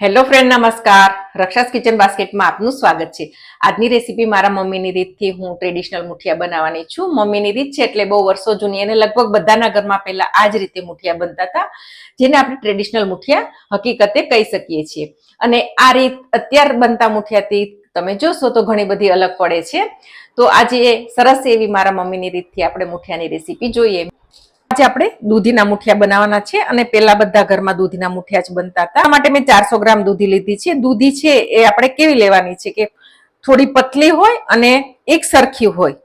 Hello friend નમસ્કાર. રક્ષાસ kitchen બાસ્કેટમાં આપનું સ્વાગત છે. આજની રેસીપી મારા મમ્મીની રીતથી હું ટ્રેડિશનલ મુઠિયા બનાવવાની છું. મમ્મીની રીત છે એટલે બહુ વર્ષો જૂની અને લગભગ બધાના ઘરમાં પહેલા આ જ રીતે મુઠિયા બનતા હતા, જેને આપણે ટ્રેડિશનલ મુઠિયા હકીકતે કહી શકીએ છીએ. અને આ રીત અત્યાર બનતા મુઠિયાથી તમે જોશો તો ઘણી બધી અલગ પડે છે. તો આજે સરસ એવી મારા મમ્મીની રીતથી આપણે મુઠિયાની રેસીપી જોઈએ. આજે આપણે દૂધીના મુઠિયા બનાવવાના છે અને પેલા બધા ઘરમાં દૂધીના મુઠિયા જ બનતા હતા. માટે મેં ચારસો ગ્રામ દૂધી લીધી છે. દૂધી છે એ આપણે કેવી લેવાની છે કે થોડી પતલી હોય અને એક સરખી હોય.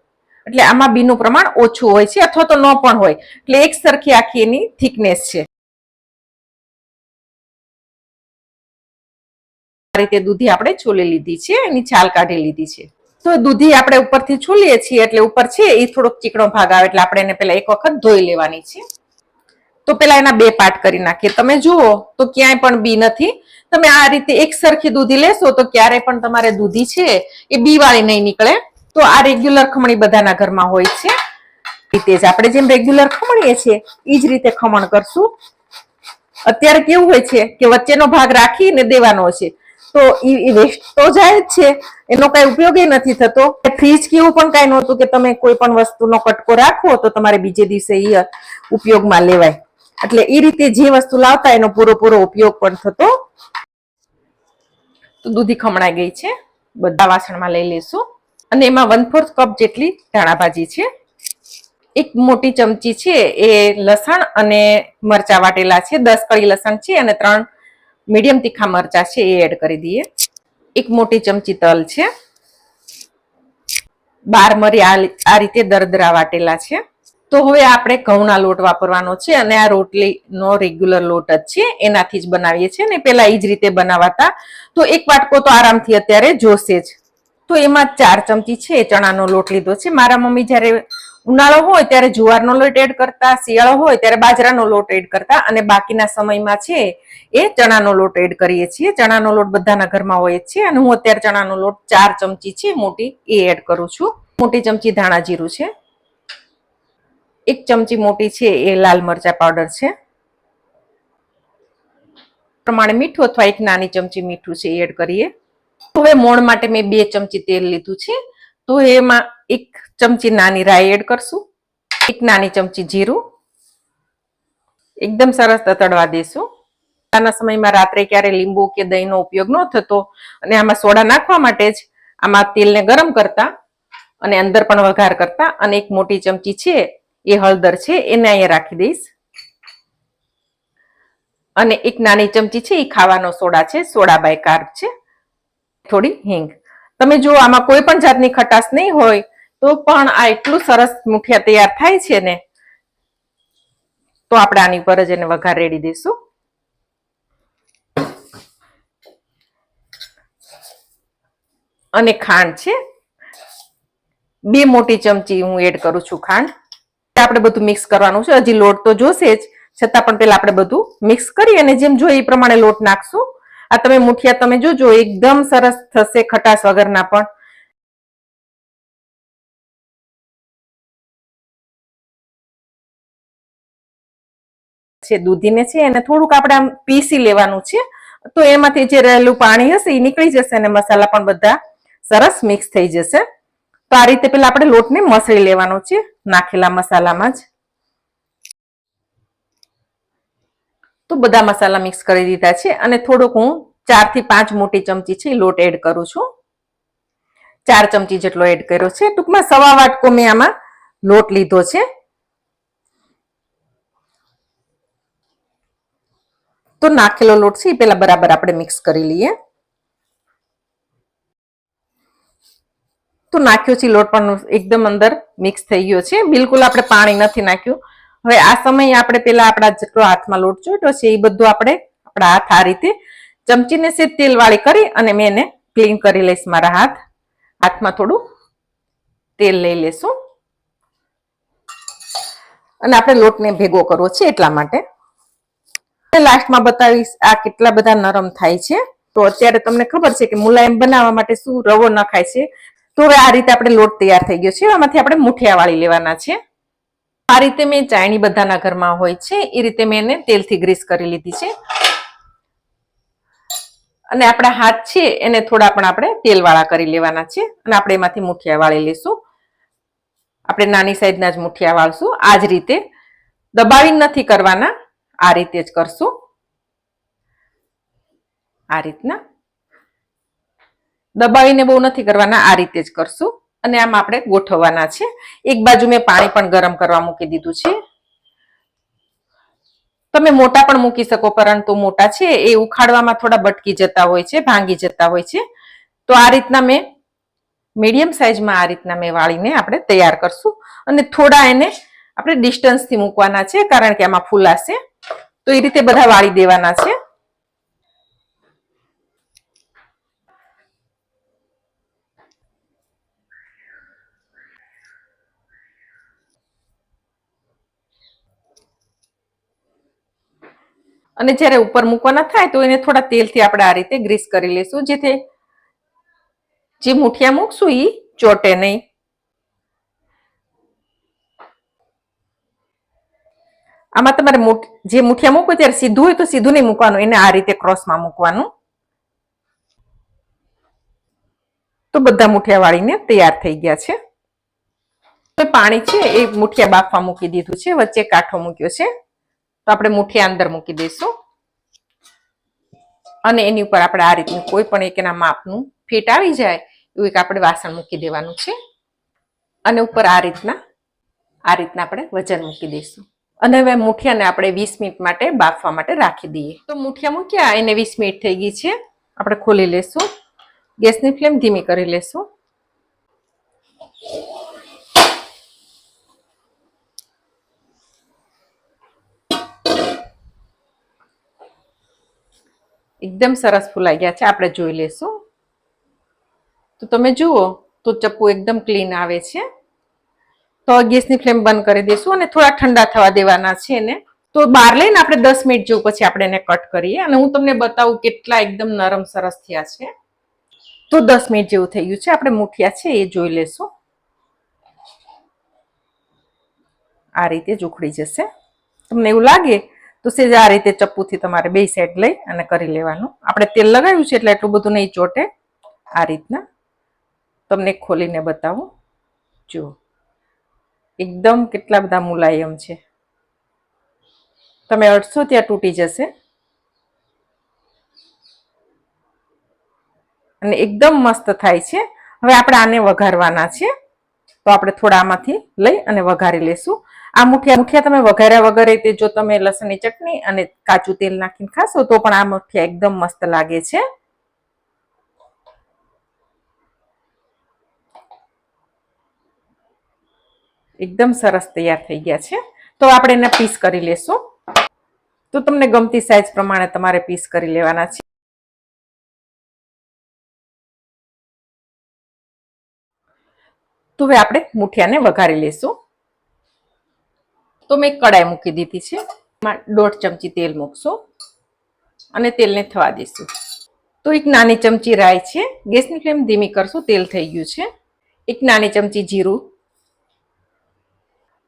એટલે આમાં બીનું પ્રમાણ ઓછું હોય છે અથવા તો ન પણ હોય. એટલે એક સરખી આખી એની થિકનેસ છે. આ રીતે દૂધી આપણે છોલી લીધી છે. એની છાલ કાઢી લીધી છે. તો દૂધી આપણે ઉપરથી છોલીએ છીએ એટલે ઉપર છે એ થોડોક ચીકણો ભાગ આવે એટલે આપણે એને પેલા એક વખત ધોઈ લેવાની છે. તો પેલા એના બે પાર્ટ કરી નાખીએ. તમે જુઓ તો ક્યાંય પણ બી નથી. તમે આ રીતે એક સરખી દૂધી લેશો તો ક્યારેય પણ તમારે દૂધી છે એ બી વાળી નહીં નીકળે. તો આ રેગ્યુલર ખમણી બધાના ઘરમાં હોય છે. રીતે જ આપણે જેમ રેગ્યુલર ખમણીએ છીએ એ જ રીતે ખમણ કરશું. અત્યારે કેવું હોય છે કે વચ્ચેનો ભાગ રાખીને દેવાનો છે. તો એ વેસ્ટ તો જાય જ છે. એનો કઈ ઉપયોગ નથી થતો. ફ્રીજ કેવું પણ કઈ નહોતું કે તમે કોઈ પણ વસ્તુનો કટકો રાખો તો તમારે બીજે દિવસે એ ઉપયોગમાં લેવાય. એટલે એ રીતે જે વસ્તુ લાવતા એનો પૂરો ઉપયોગ પણ થતો. તો દૂધી ખમણાઈ ગઈ છે. બધા વાસણમાં લઈ લેશું અને એમાં વન ફોર્થ કપ જેટલી ધાણા ભાજી છે. એક મોટી ચમચી છે એ લસણ અને મરચા વાટેલા છે. દસ કળી લસણ છે અને ત્રણ મીડિયમ તીખા મરચા છે એ એડ કરી દઈએ. એક મોટી ચમચી તલ છે. બાર મરી આ રીતે દરદરા વાટેલા છે. તો હવે આપણે ઘઉંના લોટ વાપરવાનો છે અને આ રોટલીનો રેગ્યુલર લોટ જ છે. એનાથી જ બનાવીએ છીએ ને પેલા એ જ રીતે બનાવાતા. તો એક વાટકો તો આરામથી અત્યારે જોશે જ. તો એમાં ચાર ચમચી છે ચણાનો લોટ લીધો છે. મારા મમ્મી જ્યારે ઉનાળો હોય ત્યારે જુવારનો લોટ એડ કરતા, શિયાળો હોય ત્યારે બાજરાનો લોટ એડ કરતા અને બાકીના સમયમાં છે એ ચણાનો લોટ એડ કરીએ છીએ. ચણાનો લોટ બધાના ઘરમાં હોય છે અને હું અત્યારે ચણાનો લોટ ચાર ચમચી છે મોટી એ એડ કરું છું. મોટી ચમચી ધાણા જીરું છે. એક ચમચી મોટી છે એ લાલ મરચા પાવડર છે. પ્રમાણે મીઠું અથવા એક નાની ચમચી મીઠું છે એડ કરીએ. હવે મોણ માટે મેં બે ચમચી તેલ લીધું છે. તો એમાં એક ચમચી નાની રાઈ એડ કરશું. એક નાની ચમચી જીરું. એકદમ સરસ તતડવા દેશું. આના સમયમાં રાત્રે ક્યારે લીંબુ કે દહીંનો ઉપયોગ ન થતો અને આમાં સોડા નાખવા માટે જ આમાં તેલને ગરમ કરતા અને અંદર પણ વઘાર કરતા અને એક મોટી ચમચી છે એ હળદર છે એને અહીંયા રાખી દઈશ. અને એક નાની ચમચી છે એ ખાવાનો સોડા છે, સોડા બાય કાર્બ છે. થોડી હિંગ. તમે જો આમાં કોઈ પણ જાતની ખટાશ નહીં હોય, તો પણ આ એટલું સરસ મુઠિયા તૈયાર થાય છે ને, તો આપણે આની ઉપર જ એને વઘાર રેડી દઈશું. અને ખાંડ છે. બે મોટી ચમચી હું એડ કરું છું ખાંડ. આપણે બધું મિક્સ કરવાનું છે. હજી લોટ તો જોશે જ. છતાં પણ પેલા આપણે બધું મિક્સ કરી અને જેમ જોઈએ એ પ્રમાણે લોટ નાખશું. આ તમે મુઠિયા તમે જોજો, એકદમ સરસ થશે ખટાશ વગરના પણ. છે, દૂધીને છે, એને થોડુંક આપણે આમ પીસી લેવાનું છે. તો એમાંથી જે રહેલું પાણી હશે એ નીકળી જશે અને મસાલા પણ બધા સરસ મિક્સ થઈ જશે. તો આ રીતે પેલા આપણે લોટને મસળી લેવાનો છે, નાખેલા મસાલામાં જ. તો બધા મસાલા મિક્સ કરી દીધા છે અને થોડુંક હું ચારથી પાંચ મોટી ચમચી છે લોટ એડ કરું છું. ચાર ચમચી જેટલો એડ કર્યો છે. ટૂંકમાં સવા વાટકો મેં આમાં લોટ લીધો છે. તો નાખેલો લોટ છે એ પેલા બરાબર આપણે મિક્સ કરી લઈએ. તો નાખ્યો છે લોટ પણ એકદમ અંદર મિક્સ થઈ ગયો છે. બિલકુલ આપણે પાણી નથી નાખ્યું. હવે આ સમયે આપણે પેલા આપણા જેટલો હાથમાં લોટ ચોટ્યો છે, એ બધું આપણે આપણા હાથ આ રીતે ચમચીને સે તેલ વાળી કરી અને મેં એને ક્લીન કરી લઈશ મારા હાથ. હાથમાં થોડું તેલ લઈ લેશું. અને આપણે લોટને ભેગો કરવો છે એટલા માટે. લાસ્ટમાં બતાવીશ આ કેટલા બધા નરમ થાય છે. તો અત્યારે તમને ખબર છે કે મુલાયમ બનાવવા માટે શું રવો નખાય છે. તો હવે આ રીતે આપણે લોટ તૈયાર થઈ ગયો છે. આમાંથી આપણે મુઠિયા વાળી લેવાના છે. આ રીતે મેં ચાયણી બધાના ઘરમાં હોય છે. એ રીતે મેં એને તેલથી ગ્રીસ કરી લીધી છે. અને આપણા હાથ છે, એને થોડા પણ આપણે તેલવાળા કરી લેવાના છે. અને આપણે એમાંથી મુઠિયા વાળી લઈશું આપણે નાની સાઈઝના જ મુઠિયા વાળશું. આ જ રીતે દબાવી નથી કરવાના. આ રીતે જ કરશું. આ રીતના. દબાવીને બહુ નથી કરવાના. આ રીતે જ કરશું. અને આમ આપણે ગોઠવવાના છે. એક બાજુ મેં પાણી પણ ગરમ કરવા મૂકી દીધું છે. તમે મોટા પણ મૂકી શકો, પરંતુ મોટા છે એ ઉખાડવામાં થોડા બટકી જતા હોય છે, ભાંગી જતા હોય છે. તો આ રીતના મેં મીડિયમ સાઈઝમાં આ રીતના મેં વાળીને આપણે તૈયાર કરશું. અને થોડા એને આપણે ડિસ્ટન્સથી મૂકવાના છે, કારણ કે આમાં ફૂલાશે તો એ રીતે બધા વાળી દેવાના છે. અને જ્યારે ઉપર મૂકવાના થાય તો એને થોડા તેલથી આપણે આ રીતે ગ્રીસ કરી લેશું જેથી જે મુઠિયા મૂકશું એ ચોટે નહીં. આમાં તમારે જે મુઠિયા મૂકો ત્યારે સીધું હોય તો સીધું નહીં મૂકવાનું. એને આ રીતે ક્રોસમાં મૂકવાનું. તો બધા મુઠિયા વાળીને તૈયાર થઈ ગયા છે. પાણી છે એ મુઠિયા બાફવા મૂકી દીધું છે. વચ્ચે કાંઠો મૂક્યો છે. તો આપણે મુઠિયા અંદર મૂકી દઈશું. અને એની ઉપર આપણે આ રીતનું કોઈ પણ એક એના માપનું ફીટ આવી જાય, એવું એક આપણે વાસણ મૂકી દેવાનું છે. અને ઉપર આ રીતના આ રીતના આપણે વજન મૂકી દઈશું. અને હવે મુઠિયાને આપણે વીસ મિનિટ માટે બાફવા માટે રાખી દઈએ. તો મુઠિયા મૂક્યા એને વીસ મિનિટ થઈ ગઈ છે? આપણે ખોલી લેશું. ગેસની ફ્લેમ ધીમી કરી લેશું. એકદમ સરસ ફૂલાઈ ગયા છે. આપણે જોઈ લેશું. તો તમે જુઓ, તો ચપ્પુ એકદમ ક્લીન આવે છે. તો ગેસની ફ્લેમ બંધ કરી દઈશું અને થોડા ઠંડા થવા દેવાના છે એને. તો બહાર લઈને આપણે દસ મિનિટ જેવું પછી આપણે એને કટ કરીએ. અને હું તમને બતાવું કેટલા એકદમ નરમ સરસ થયા છે. તો દસ મિનિટ જેવું થઈ ગયું છે. આપણે મુઠિયા છે, એ જોઈ લેશું. આ રીતે જ જશે. તમને એવું લાગે તો સેજ આ રીતે ચપ્પુથી તમારે બે સાઈડ લઈ અને કરી લેવાનું. આપણે તેલ લગાવ્યું છે એટલે એટલું બધું નહીં ચોટે. આ રીતના. તમને ખોલીને બતાવું. જુઓ એકદમ કેટલા બધા મુલાયમ છે. તમે અડશો ત્યાં તૂટી જશે. અને એકદમ મસ્ત થાય છે. હવે આપણે આને વઘારવાના છે. તો આપણે થોડા આમાંથી લઈ અને વઘારી લેશું. આ મુઠિયા મુઠિયા તમે વઘાર્યા વગર તે જો તમે લસણની ચટણી અને કાચું તેલ નાખીને ખાશો તો પણ આ મુઠિયા એકદમ મસ્ત લાગે છે. એકદમ સરસ તૈયાર થઈ ગયા છે. તો આપણે એને પીસ કરી લેશું. તો તમને ગમતી સાઈઝ પ્રમાણે તમારે પીસ કરી લેવાના છે. તો હવે આપણે મુઠિયાને વઘારી લેશું. તો મેં કડાઈ મૂકી દીધી છે. એમાં દોઢ ચમચી તેલ મૂકશું અને તેલને થવા દઈશું તો એક નાની ચમચી રાઈ છે. ગેસની ફ્લેમ ધીમી કરશું, તેલ થઈ ગયું છે. એક નાની ચમચી જીરું.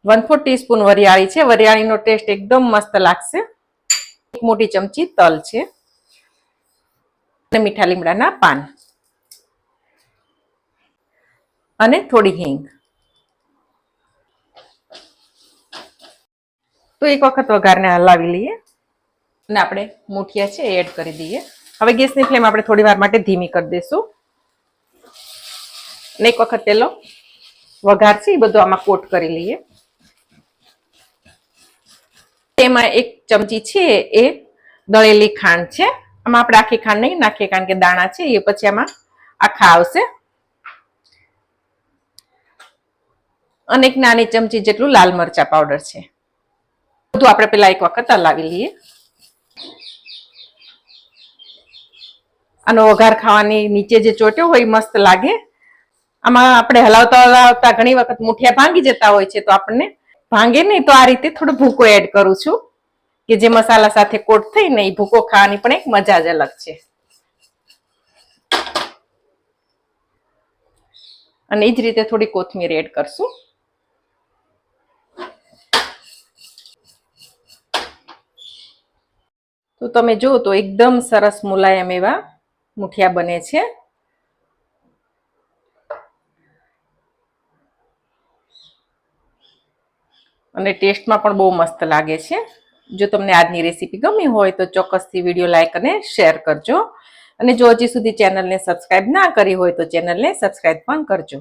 વન ફોર ટીસ્પૂન વરિયાળી છે. વરિયાળીનો ટેસ્ટ એકદમ મસ્ત લાગશે. એક મોટી ચમચી તલ છે. અને મીઠા લીમડાના પાન. અને થોડી હિંગ. તો એક વખત વઘારને હલાવી લઈએ. અને આપણે મુઠિયા છે એડ કરી દઈએ. હવે ગેસની ફ્લેમ આપણે થોડી વાર માટે ધીમી કરી દઈશું. અને એક વખત તેલો વઘાર છે એ બધું આમાં કોટ કરી લઈએ. તેમાં એક ચમચી છે એ દળેલી ખાંડ છે. આમાં આપણે આખી ખાંડ નહીં નાખીએ કારણ કે દાણા છે એ પછી આમાં આખા આવશે. અને એક નાની ચમચી જેટલું લાલ મરચા પાવડર છે. બધું આપણે પેલા એક વખત હલાવી લઈએ. આનો વઘાર ખાવાની નીચે જે ચોટ્યો હોય એ મસ્ત લાગે. આમાં આપણે હલાવતા હલાવતા ઘણી વખત મુઠિયા ભાંગી જતા હોય છે તો આપણને ભાંગે નહીં તો આ રીતે થોડો ભૂકો એડ કરું છું કે જે મસાલા સાથે કોટ થઈને એ ભૂકો ખાવાની પણ એક મજા જ અલગ છે. અને એ જ રીતે થોડી કોથમીર એડ કરશું. તો તમે જુઓ તો એકદમ સરસ મુલાયમ એવા મુઠિયા બને છે. અને ટેસ્ટમાં પણ બહુ મસ્ત લાગે છે. જો તમને આજની રેસીપી ગમી હોય તો ચોક્કસથી વીડિયો લાઇક અને શેર કરજો. અને જો હજી સુધી ચેનલને સબસ્ક્રાઈબ ના કરી હોય તો ચેનલને સબસ્ક્રાઈબ પણ કરજો.